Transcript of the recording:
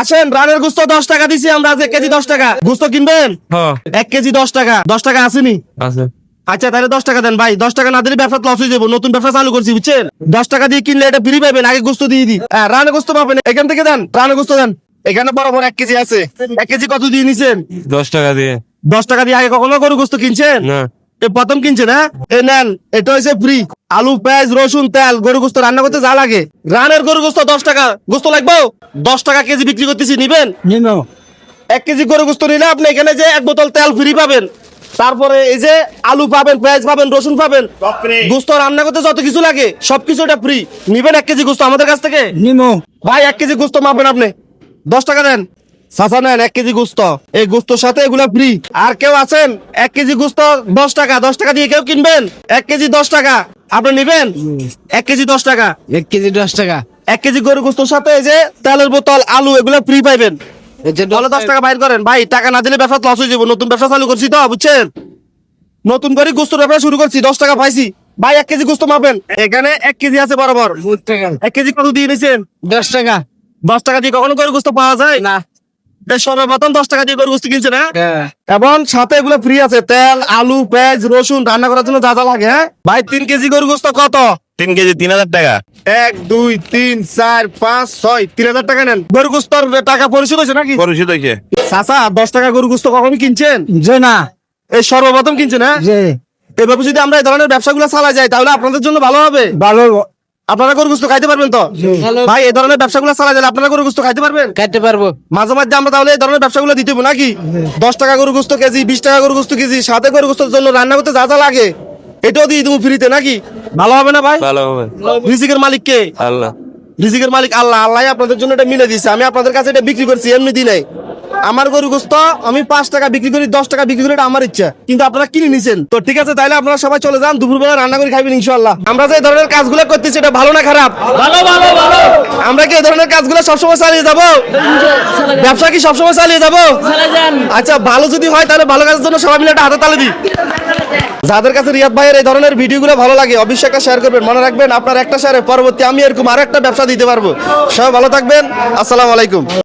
আসেন রানের গুস্ত দশ টাকা দিছি আমরা আজ এক কেজি দশ টাকা। গুস্ত কিনবেন? হ্যাঁ। এক কেজি দশ টাকা। দশ টাকা আসেনি? আছে। আচ্ছা তাহলে দশ টাকা দেন ভাই। দশ টাকা না দিলে ব্যবসা লস হয়ে যাব। নতুন ব্যবসা চালু করছি বুঝছেন? দশ টাকা দিয়ে কিনলে এটা ফ্রি পাবেন আগে গোস্ত দিয়ে দিই। হ্যাঁ রানে গোস্ত পাবেন। এখান থেকে দেন রানে গোস্ত দেন। এখানে বরাবর এক কেজি আছে। এক কেজি কত দিয়ে নিছেন? দশ টাকা দিয়ে। দশ টাকা দিয়ে আগে কখনো গরু গোস্ত কিনছেন? না। এ প্রথম কিনছেন হ্যাঁ এ নেন এটা হচ্ছে ফ্রি আলু পেঁয়াজ রসুন তেল গরু গোস্ত রান্না করতে যা লাগে। রানের গরু গোস্ত দশ টাকা। গোস্ত লাগবে? দশ টাকা কেজি বিক্রি করতেছি নিবেন? এক কেজি গরু গোস্ত নিলে আপনি এখানে যে এক বোতল তেল ফ্রি পাবেন। তারপরে এই যে আলু পাবেন পেঁয়াজ পাবেন রসুন পাবেন। গোস্ত রান্না করতে যত কিছু লাগে সবকিছু এটা ফ্রি নিবেন এক কেজি গোস্ত আমাদের কাছ থেকে? নিমো। ভাই এক কেজি গোস্ত মাপবেন আপনি। দশ টাকা দেন। চাচা নেন এক কেজি গোস্ত। এই গোস্তর সাথে এগুলা ফ্রি আর কেউ আছেন? এক কেজি গোস্ত দশ টাকা দশ টাকা দিয়ে কেউ কিনবেন? এক কেজি দশ টাকা। আপনি নিবেন? এক কেজি দশ টাকা। এক কেজি দশ টাকা। এক কেজি গরু গোস্তর সাথে এই যে তেলের বোতল আলু এগুলা ফ্রি পাইবেন। বলে দশ টাকা বাইর করেন। ভাই টাকা না দিলে ব্যবসা লস হয়ে যাব। নতুন ব্যবসা চালু করছি তো বুঝছেন? নতুন করে গোস্তর ব্যবসা শুরু করছি দশ টাকা পাইছি। ভাই এক কেজি গোস্ত মাপেন। এখানে এক কেজি আছে বরাবর। এক কেজি কত দিয়ে নিছেন? দশ টাকা। দশ টাকা দিয়ে কখনো করে গোস্ত পাওয়া যায়? না। সর্বপ্রথম দশ টাকা দিয়ে গরু গোস্ত কিনছে না? হ্যাঁ। এবং সাথে এগুলো ফ্রি আছে তেল আলু পেঁয়াজ রসুন রান্না করার জন্য যা যা লাগে হ্যাঁ? ভাই তিন কেজি গরু গোস্ত কত? তিন কেজি তিন হাজার টাকা। এক দুই তিন চার পাঁচ ছয় তিন হাজার টাকা নেন। গরু গোস্তর টাকা পরিশোধ হয়েছে নাকি? পরিশোধ হয়েছে। চাচা দশ টাকা গরু গোস্ত কখনো কিনছেন? যে না। এই সর্বপ্রথম কিনছেন হ্যাঁ? যে এভাবে যদি আমরা এই ধরনের ব্যবসাগুলো চালা যাই তাহলে আপনাদের জন্য ভালো হবে। ভালো আপনারা গরু গোস্ত খাইতে পারবেন তো? ভাই এই ধরনের ব্যবসাগুলো চালা যাবে আপনারা গরু গোস্ত খাইতে পারবেন? খাইতে পারব। মাঝে মাঝে আমরা তাহলে এই ধরনের ব্যবসাগুলো দিতে হব নাকি? দশ টাকা গরু গোস্ত কেজি বিশ টাকা গরু গোস্ত কেজি সাথে গরু গোস্তের জন্য রান্না করতে যা যা লাগে এটাও দিয়ে দেবো ফ্রিতে নাকি? ভালো হবে না ভাই? ভালো হবে। রিজিকের মালিক কে? আল্লাহ। রিজিকের মালিক আল্লাহ আল্লাহ আপনাদের জন্য এটা মিলে দিচ্ছে আমি আপনাদের কাছে এটা বিক্রি করছি এমনি দিই নাই। আমার গরু গোস্ত আমি পাঁচ টাকা বিক্রি করি দশ টাকা বিক্রি করি এটা আমার ইচ্ছা। কিন্তু আপনারা কিনে নিছেন। তো ঠিক আছে তাহলে আপনারা সবাই চলে যান দুপুরবেলা রান্না করে খাবেন ইনশাল্লাহ আমরা যে ধরনের কাজগুলো করতেছি এটা ভালো না খারাপ? ভালো ভালো ভালো। আমরা কি এই ধরনের কাজগুলো সবসময় চালিয়ে যাব? ব্যবসা কি সবসময় চালিয়ে যাব? আচ্ছা ভালো যদি হয় তাহলে ভালো কাজের জন্য সবাই মিলে একটা হাতে তালে দিই। যাদের কাছে রিয়াদ ভাইয়ের এই ধরনের ভিডিওগুলো ভালো লাগে অবশ্যই একটা শেয়ার করবেন। মনে রাখবেন আপনার একটা শেয়ারে পরবর্তী আমি এরকম আরও একটা ব্যবসা দিতে পারব। সবাই ভালো থাকবেন। আসসালামু আলাইকুম।